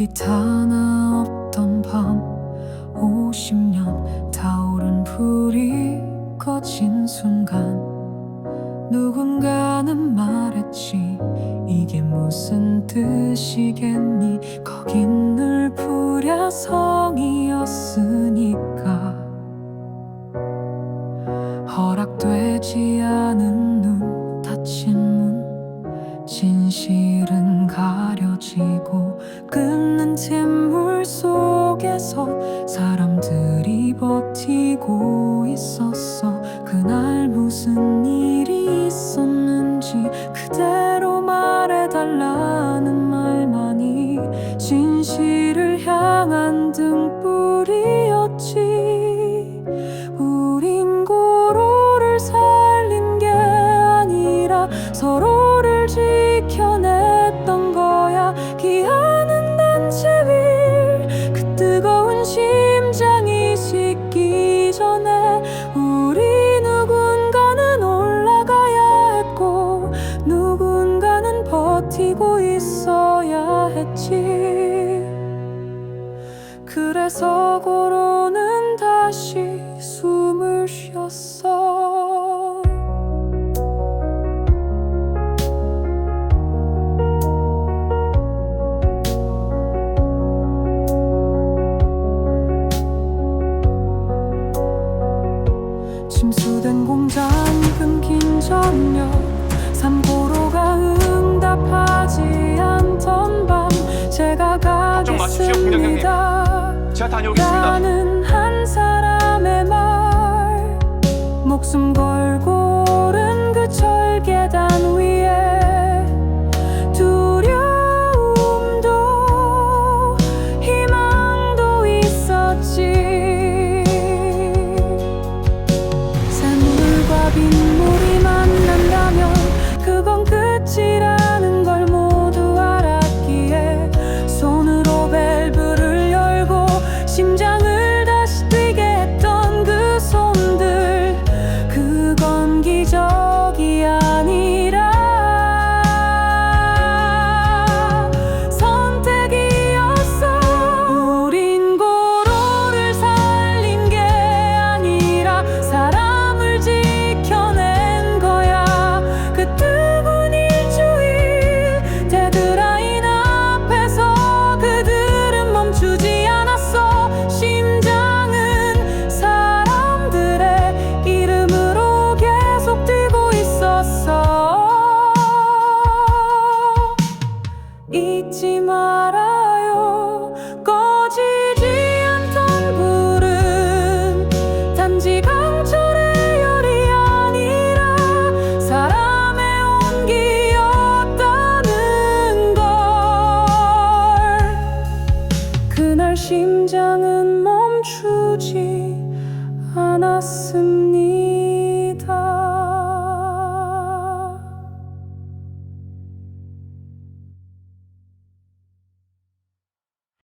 빛 하나 없던 밤 50년 타오른 불이 꺼진 순간 누군가는 말했지 이게 무슨 뜻이겠니? 거긴 늘 불야성이었으니까. 허락되지 않은 눈 닫힌 문 진실은 가려지고 버티고 있었어. 그날 무슨 일이 있었는지 그대로 말해달라는 말만이 진실을 향한 등불이었지. 우린 고로를 살린 게 아니라 서로를 지 그래서 고로는 다시 숨을 쉬었어 침수된 공장 끊긴 저녁 삼고로가 응답하지 않던 밤 제가. 가겠습니다 제가 다녀오겠습니다. 라는 한 사람의 말 목숨 걸고 오른 그 철계단 위에 두려움도 희망도 있었지 샘물과 빗 심장은 멈추지 않았습니다